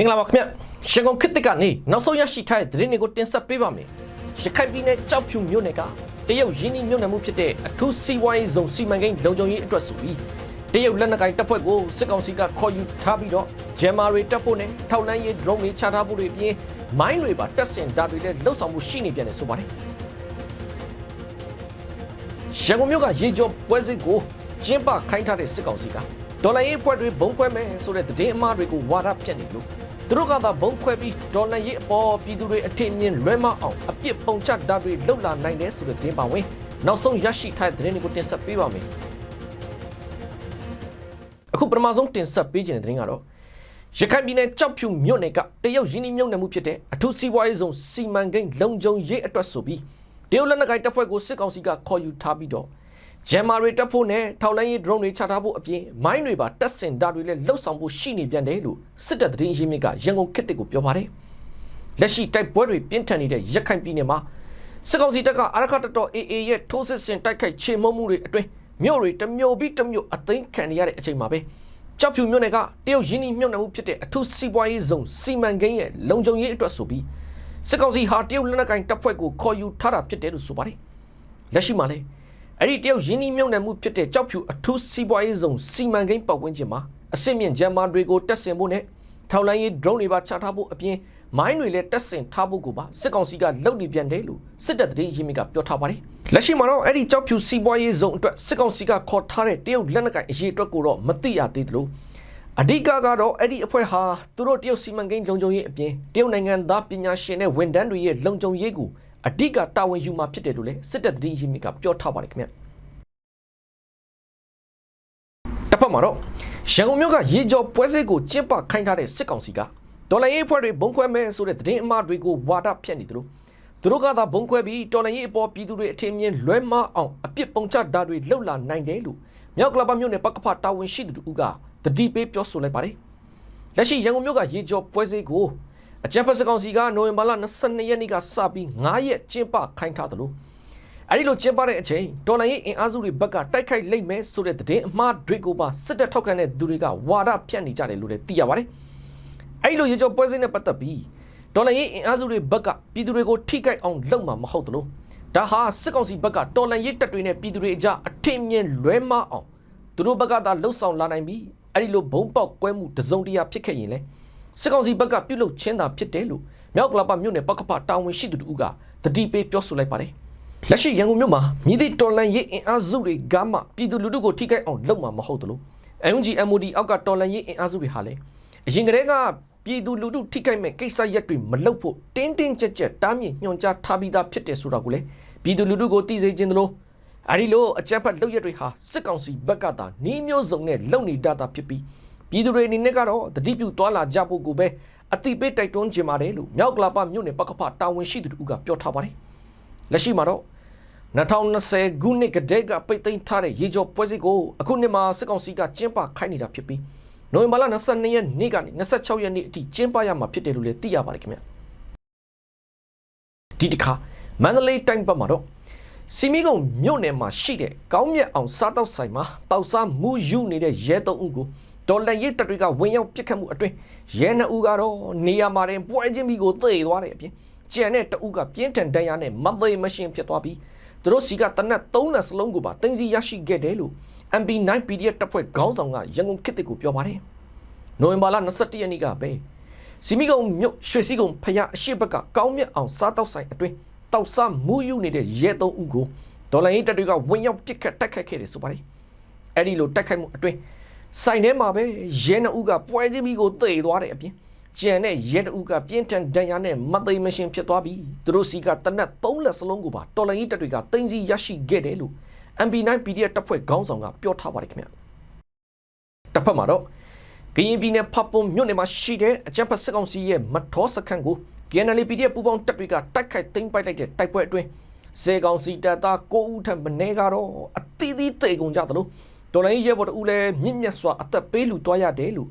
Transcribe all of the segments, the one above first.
မင်္ဂလာပါခင်ဗျရန်ကုန်ခေတ်တစ်ကနေနောက်ဆုံးရရှိထားတဲ့သတင်းတွေကိုတင်ဆက်ပေးပါမယ်ရခိုင်ပြည်နယ်ကြောက်ဖြူမြို့နယ်ကတရုတ်ရင်းနှီးမြှုပ်နှံမှုဖြစ်တဲ့အထူးစီးပွားရေးဇုံစီမံကိန်းလုံခြုံရေးအတွက်ဆိုပြီးတရုတ်လက်နက်ကိုင်တပ်ဖွဲ့ကိုစစ်ကောင်စီကခေါ်ယူထားပြီးတော့ဂျမ်မာတွေတပ်ဖို့နဲ့ထောက်လန်းရေး drone တွေချထားဖို့တွေအပြင်မိုင်းတွေပါတက်ဆင်တာတွေလည်းလှုပ်ဆောင်မှုရှိနေပြန်တယ်ဆိုပါတယ်ရန်ကုန်မြို့ကရေကြောပွဲစစ်ကိုကျင်းပခိုင်းထားတဲ့စစ်ကောင်စီကဒေါ်လာရေးအဖွဲ့တွေဘုံခွဲမယ်ဆိုတဲ့သတင်းအမှားတွေကိုဝါဒဖြန့်နေလို့ သူတို့ကသာဘုံခွဲပြီးဒေါ်လာရေးအပေါ်ပြည်သူတွေအထင်မြင်လွဲမအောင်အပြစ်ပုံချတာတွေလှုပ်လာနိုင်တယ်ဆိုတဲ့သတင်းပါဝင်နောက်ဆုံးရရှိထားတဲ့သတင်းတွေကိုတင်ဆက်ပေးပါမယ်အခုပထမဆုံးတင်ဆက်ပေးခြင်းတဲ့သတင်းကတော့ရခိုင်ပြည်နယ်ကြောက်ဖြူမြို့နယ်ကတရုတ်ရင်းနှီးမြှုပ်နှံမှုဖြစ်တဲ့အထူးစီးပွားရေးဇုံစီမံကိန်းလုံခြုံရေးအတွက်ဆိုပြီးတရုတ်လက်နက်ကိုင်တပ်ဖွဲ့ကိုစစ်ကောင်စီကခေါ်ယူထားပြီးတော့ ဂျမ်မာတွေတပ်ဖို့နဲ့ထောက်လိုင်းရေး drone တွေချထားဖို့အပြင်မိုင်းတွေပါတက်ဆင်တာတွေလည်းလှုပ်ဆောင်ဖို့ရှိနေပြန်တယ်လို့စစ်တပ်သတင်းရင်းမြစ်ကရန်ကုန်ခေတ်တစ်ကိုပြောပါတယ်လက်ရှိတိုက်ပွဲတွေပြင်းထန်နေတဲ့ရခိုင်ပြည်နယ်မှာစစ်ကောင်စီတပ်ကအာရခတတော် AA ရဲ့ထိုးစစ်ဆင်တိုက်ခိုက်ချေမှုန်းမှုတွေအတွင်းမြို့တွေတစ်မြို့ပြီးတစ်မြို့အသိမ်းခံနေရတဲ့အချိန်မှာပဲကြောက်ဖြူမြို့နယ်ကတရုတ်ရင်းနှီးမြှုပ်နှံမှုဖြစ်တဲ့အထူးစီးပွားရေးဇုံစီမံကိန်းရဲ့လုံခြုံရေးအတွက်ဆိုပြီးစစ်ကောင်စီဟာတရုတ်လက်နက်ကိုင်တပ်ဖွဲ့ကိုခေါ်ယူထားတာဖြစ်တယ်လို့ဆိုပါတယ်လက်ရှိမှာလည်း အဲ့ဒီတရုတ်ရင်းနှီးမြှုပ်နှံမှုဖြစ်တဲ့ကြောက်ဖြူအထူးစီးပွားရေးဇုံစီမံကိန်းပတ်ဝန်းကျင်မှာအစစ်မြင့်ဂျမ်မာတွေကိုတက်ဆင်ဖို့နဲ့ထောက်လိုင်းရေး drone တွေပါချထားဖို့အပြင်မိုင်းတွေလည်းတက်ဆင်ထားဖို့ကိုပါစစ်ကောင်စီကလုပ်နေပြန်တယ်လို့စစ်တပ်သတင်းရင်းမြစ်ကပြောထားပါတယ်လက်ရှိမှာတော့အဲ့ဒီကြောက်ဖြူစီးပွားရေးဇုံအတွက်စစ်ကောင်စီကခေါ်ထားတဲ့တရုတ်လက်နက်ကိုင်အရေးအတွက်ကိုတော့မသိရသေးသလိုအဓိကကတော့အဲ့ဒီအဖွဲ့ဟာသူတို့တရုတ်စီမံကိန်းလုံခြုံရေးအပြင်တရုတ်နိုင်ငံသားပညာရှင်နဲ့ဝန်ထမ်းတွေရဲ့လုံခြုံရေးကို အဓိကတာဝန်ယူမှာဖြစ်တယ်လို့လည်းစစ်တပ်သတင်းရင်းမြစ်ကပြောထားပါတယ်ခင်ဗျတစ်ဖက်မှာတော့ရန်ကုန်မြို့ကရေကြောပွဲစစ်ကိုကျင်းပခိုင်းထားတဲ့စစ်ကောင်စီကဒေါ်လာရေးအဖွဲ့တွေဘုံခွဲမဲ့ဆိုတဲ့သတင်းအမှားတွေကိုဝါဒဖြန့်နေတယ်လို့သူတို့ကသာဘုံခွဲပြီးတော်လိုင်းရေးအပေါ်ပြည်သူတွေအထင်မြင်လွဲမအောင်အပြစ်ပုံချတာတွေလှုပ်လာနိုင်တယ်လို့မြောက်ကလပမြို့နယ်ပကဖတာဝန်ရှိသူတို့ကတတိပေးပြောဆိုလိုက်ပါတယ်လက်ရှိရန်ကုန်မြို့ကရေကြောပွဲစစ်ကို အကြံဖက်စကောင်စီကနိုဝင်ဘာလ22ရက်နေ့ကစပြီး9ရက်ကျင်းပခိုင်းထားတယ်လို့အဲဒီလိုကျင်းပတဲ့အချိန်ဒေါ်လာရေးအင်အားစုတွေဘက်ကတိုက်ခိုက်လိမ့်မယ်ဆိုတဲ့သတင်းအမှားတွေကိုပါစစ်တပ်ထောက်ခံတဲ့သူတွေကဝါဒဖြန့်နေကြတယ်လို့လည်းသိရပါတယ်အဲဒီလိုရေကြောပွဲစစ်နဲ့ပတ်သက်ပြီးဒေါ်လာရေးအင်အားစုတွေဘက်ကပြည်သူတွေကိုထိခိုက်အောင်လုပ်မှာမဟုတ်တယ်လို့ဒါဟာစစ်ကောင်စီဘက်ကတော်လန်ရေးတပ်တွေနဲ့ပြည်သူတွေအကြားအထင်မြင်လွဲမအောင်သူတို့ဘက်ကသာလှုပ်ဆောင်လာနိုင်ပြီးအဲ့ဒီလိုဘုံပေါက်ကွဲမှုတစုံတရာဖြစ်ခဲ့ရင်လေ စစ်ကောင်စီဘက်ကပြုတ်လုချင်းတာဖြစ်တယ်လို့မြောက်ကလပမြို့နယ်ပကဖတာဝန်ရှိသူတို့ကတတိပေးပြောဆိုလိုက်ပါတယ်လက်ရှိရန်ကုန်မြို့မှာမြည်သည့်တော်လန်ရေးအင်အားစုတွေကမှပြည်သူလူထုကိုထိခိုက်အောင်လုပ်မှာမဟုတ်သလို UNG MOD အောက်ကတော်လန်ရေးအင်အားစုတွေဟာလည်းအရင်ကတည်းကပြည်သူလူထုထိခိုက်မဲ့ကိစ္စရက်တွေမလုပ်ဖို့တင်းတင်းကြပ်ကြပ်တားမြစ်ညွှန်ကြားထားပြီးသားဖြစ်တယ်ဆိုတာကိုလည်းပြည်သူလူထုကိုသိစေခြင်းသလိုအဲဒီလိုအကြမ်းဖက်လုပ်ရက်တွေဟာစစ်ကောင်စီဘက်ကသာနှီးမျိုးစုံနဲ့လုပ်နေတတ်တာဖြစ်ပြီး ပြည်သူတွေအနေနဲ့ကတော့တတိပြုသွားလာကြဖို့ကိုပဲအတိပေးတိုက်တွန်းခြင်းပါတယ်လို့မြောက်ကလာပမြို့နယ်ပကဖတာဝန်ရှိသူတို့ကပြောထားပါတယ်လက်ရှိမှာတော့2020ခုနှစ်ကတည်းကပိတ်သိမ်းထားတဲ့ရေကြောပွဲစစ်ကိုအခုနှစ်မှာစစ်ကောင်စီကကျင်းပခိုင်းနေတာဖြစ်ပြီးနိုဝင်ဘာလ22ရက်နေ့ကနေ26ရက်နေ့အထိကျင်းပရမှာဖြစ်တယ်လို့လည်းသိရပါတယ်ခင်ဗျဒီတစ်ခါမန္တလေးတိုင်းဘက်မှာတော့စီမီကုံမြို့နယ်မှာရှိတဲ့ကောင်းမြတ်အောင်စားတောက်ဆိုင်မှာတောက်စားမှုယူနေတဲ့ရဲသုံးဦးကို ဒေါ်လာရစ်တပ်တွေကဝင်ရောက်ပစ်ခတ်မှုအတွင်းရဲနှစ်ဦးကတော့နေရာမှာတင်ပွဲချင်းပြီးကိုသေသွားတဲ့အပြင်ကြံတဲ့တအုပ်ကပြင်းထန်ဒဏ်ရာနဲ့မသိမရှင်ဖြစ်သွားပြီးသူတို့စီကတနက်၃လက်စလုံးကိုပါတင်စီရရှိခဲ့တယ်လို့ MB9 PDF တပ်ဖွဲ့ခေါင်းဆောင်ကရန်ကုန်ခေတ်တစ်ကိုပြောပါတယ်။နိုဝင်ဘာလ21ရက်နေ့ကပဲစီမီကုံမြို့ရွှေစီကုံဖရအရှိဘက်ကကောင်းမြတ်အောင်စားတောက်ဆိုင်အတွင်းတောက်စားမူးယူနေတဲ့ရဲသုံးဦးကိုဒေါ်လာရေးတပ်တွေကဝင်ရောက်ပစ်ခတ်တိုက်ခတ်ခဲ့တယ်ဆိုပါတယ်။အဲ့ဒီလိုတိုက်ခိုက်မှုအတွင်း ဆိုင်ထဲမှာပဲရဲနှစ်ဦးကပွဲချင်းပြီးကိုသေသွားတဲ့အပြင်ကျန်တဲ့ရဲတအုပ်ကပြင်းထန်ဒဏ်ရာနဲ့မသိမရှင်ဖြစ်သွားပြီးသူတို့စီကတနက်၃လက်စလုံးကိုပါတော်လိုင်းရေးတပ်တွေကတင်စီရရှိခဲ့တယ်လို့ MB9 PDF တပ်ဖွဲ့ခေါင်းဆောင်ကပြောထားပါတယ်ခင်ဗျတစ်ဖက်မှာတော့ကရင်ပြည်နယ်ဖပွန်မြို့နယ်မှာရှိတဲ့အကြံဖတ်စစ်ကောင်စီရဲ့မထောစခန်းကို KNL PDF ပူပေါင်းတပ်တွေကတိုက်ခိုက်သိမ်းပိုက်လိုက်တဲ့တိုက်ပွဲအတွင်းစေကောင်စီတပ်သား9ဦးထပ်မင်းကတော့အသီးသီးတေကုန်ကြသလို တော်လိုင်းရဲဘော်တဦးလည်းမြင့်မြတ်စွာအသက်ပေးလူသွားရတယ်လို့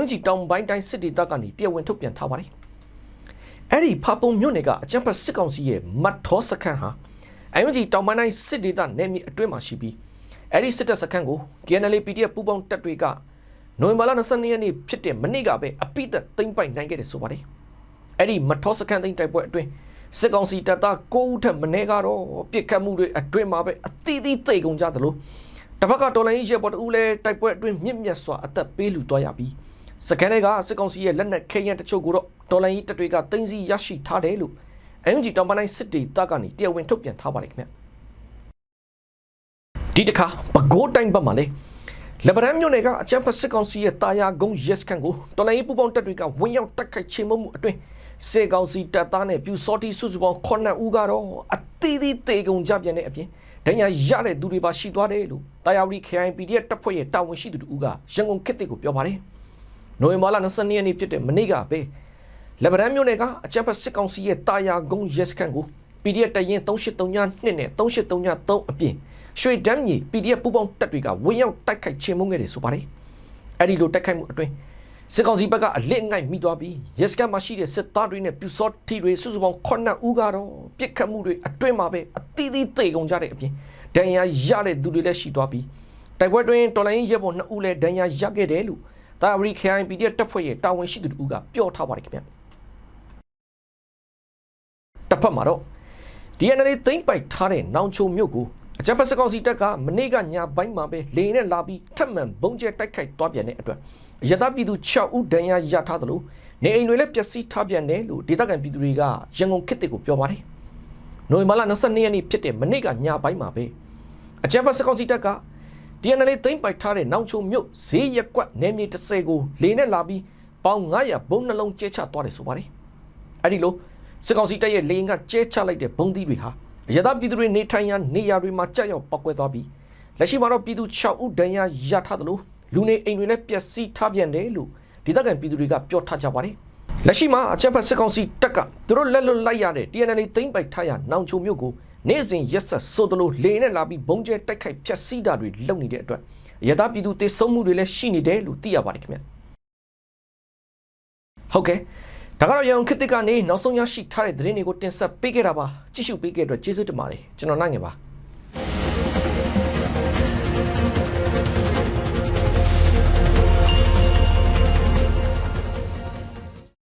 MG တောင်ပိုင်းတိုင်းစစ်ဒေသကနေတရားဝင်ထုတ်ပြန်ထားပါတယ်။အဲ့ဒီဖပုံမြို့နယ်ကအကြံဖတ်စစ်ကောင်စီရဲ့မတ်ထောစခန်းဟာ MG တောင်ပိုင်းတိုင်းစစ်ဒေသနယ်မြေအတွင်းမှာရှိပြီးအဲ့ဒီစစ်တပ်စခန်းကို KNL PDF ပူးပေါင်းတပ်တွေကနိုဝင်ဘာလ22ရက်နေ့ဖြစ်တဲ့မနေ့ကပဲအပိသက်သိမ့်ပိုက်နိုင်ခဲ့တယ်ဆိုပါတယ်အဲ့ဒီမထောစကန်သိမ့်တိုက်ပွဲအတွင်းစစ်ကောင်စီတပ်သား9ဦးထက်မနည်းကတော့ပြစ်ခတ်မှုတွေအတွင်းမှာပဲအသီးသီးသိကုန်ကြသလို တစ်ဖက်ကတော်လိုင်းရဲဘော်တဦးလည်းတိုက်ပွဲအတွင်းမြင့်မြတ်စွာအသက်ပေးလူသွားရပြီးစကန်တွေကစစ်ကောင်စီရဲ့လက်နက်ခဲယမ်းတချို့ကိုတော့တော်လိုင်းတပ်တွေကသိမ်းဆည်းရရှိထားတယ်လို့အန်ဂျီတောင်ပန်းတိုင်းစစ်တီတပ်ကနေတရားဝင်ထုတ်ပြန်ထားပါတယ်ခင်ဗျဒီတစ်ခါပဲခူးတိုင်းဘက်မှာလေလက်ဗရန်မြို့နယ်ကအကြမ်းဖက်စစ်ကောင်စီရဲ့တာယာကုန်းရက်စခန်ကိုတော်လိုင်းပူပေါင်းတပ်တွေကဝင်ရောက်တိုက်ခိုက်ချေမှုမှုအတွင်းစေကောင်စီတပ်သားနဲ့ပြူစောတိစုစုပေါင်း9ဦးကတော့အသီးသီးတေကုန်ကြပြန်တဲ့အပြင်ဒဏ်ရာရတဲ့သူတွေပါရှိသွားတယ်လို့ တာယာဝတီ KIPDF တပ်ဖွဲ့ရဲ့တာဝန်ရှိသူတို့ကရန်ကုန်ခေတ်ကိုပြောပါတယ်။နိုဝင်ဘာလ22ရက်နေ့ဖြစ်တဲ့မနေ့ကပဲလက်ဗရန်မြို့နယ်ကအကြမ်းဖက်စစ်ကောင်စီရဲ့တာယာကုန်းရက်စခန်ကို PDF တရင်3832နဲ့3833အပြင်ရွှေဒမ်းမြေ PDF ပူပေါင်းတပ်တွေကဝင်ရောက်တိုက်ခိုက်ချေမှုန်းခဲ့တယ်ဆိုပါတယ်။အဲ့ဒီလိုတိုက်ခိုက်မှုအတွင်းစစ်ကောင်စီဘက်ကအလစ်ငိုက်မိသွားပြီးရက်စကန်မှာရှိတဲ့စစ်သားတွေနဲ့ပြူစောထီတွေစုစုပေါင်း9ဦးကတော့ပြစ်ခတ်မှုတွေအတွင်းမှာပဲအသီးသီးသေကုန်ကြတဲ့အပြင် ဒဏ်ရာရတဲ့သူတွေလည်းရှိသွားပြီးတိုက်ပွဲတွင်တော်လိုင်းရဲဘော်2ဦးလည်းဒဏ်ရာရခဲ့တယ်လို့တာဝရီ KIPD တပ်ဖွဲ့ရဲ့တာဝန်ရှိသူတို့ကပြောထားပါတယ်ခင်ဗျတစ်ဖက်မှာတော့ DNA သိမ့်ပိုက်ထားတဲ့နောင်ချိုမြို့ကိုအကြမ်းဖက်စစ်ကောင်စီတပ်ကမနေ့ကညပိုင်းမှာပဲလေနဲ့လာပြီးထပ်မံဘုံကျဲတိုက်ခိုက်သွားပြန်တဲ့အတွက်ရသပြည်သူ6ဦးဒဏ်ရာရထားသလိုနေအိမ်တွေလည်းပျက်စီးထားပြန်တယ်လို့ဒေသခံပြည်သူတွေကရန်ကုန်ခေတ်တစ်ကိုပြောပါတယ်။နိုဝင်ဘာလ22ရက်နေ့ဖြစ်တဲ့မနေ့ကညပိုင်းမှာပဲ အကြမ်းဖက်စစ်ကောင်စီတပ်က DNA သိမ့်ပိုက်ထားတဲ့နောင်ချိုမြို့ဈေးရက်ကွက်နယ်မြေ30ကိုလေနဲ့လာပြီးပေါင်900ဘုံနှလုံးကျဲချသွားတယ်ဆိုပါတယ်။အဲဒီလိုစစ်ကောင်စီတပ်ရဲ့လေရင်ကကျဲချလိုက်တဲ့ဘုံသီးတွေဟာရသပြည်သူတွေနေထိုင်ရာနေရာတွေမှာကြောက်ရောက်ပောက်ကွဲသွားပြီးလက်ရှိမှာတော့ပြည်သူ6ဦးဒဏ်ရာရထားသလိုလူနေအိမ်တွေလည်းပျက်စီးထားပြန်တယ်လို့ဒေသခံပြည်သူတွေကပြောထားကြပါတယ်။လက်ရှိမှာအချက်ဖက်စစ်ကောင်စီတပ်ကသူတို့လက်လွတ်လိုက်ရတဲ့ TNL သိမ်းပိုက်ထားရနောင်ချိုမြို့ကို နေ့စဉ်ရက်ဆက်ဆိုသလိုလေနဲ့လာပြီးဘုံကျဲတိုက်ခိုက်ဖျက်ဆီးတာတွေလုပ်နေတဲ့အတွက်ရသပြည်သူတေဆုံးမှုတွေလည်းရှိနေတယ်လို့သိရပါတယ်ခင်ဗျ။ဟုတ်ကဲ့ဒါကတော့ရန်ကုန်ခေတ်သစ်ကနေနောက်ဆုံးရရှိထားတဲ့သတင်းတွေကိုတင်ဆက်ပေးခဲ့တာပါကြည့်ရှုပေးခဲ့တဲ့အတွက်ကျေးဇူးတင်ပါတယ်ကျွန်တော်နိုင်ငယ်ပါ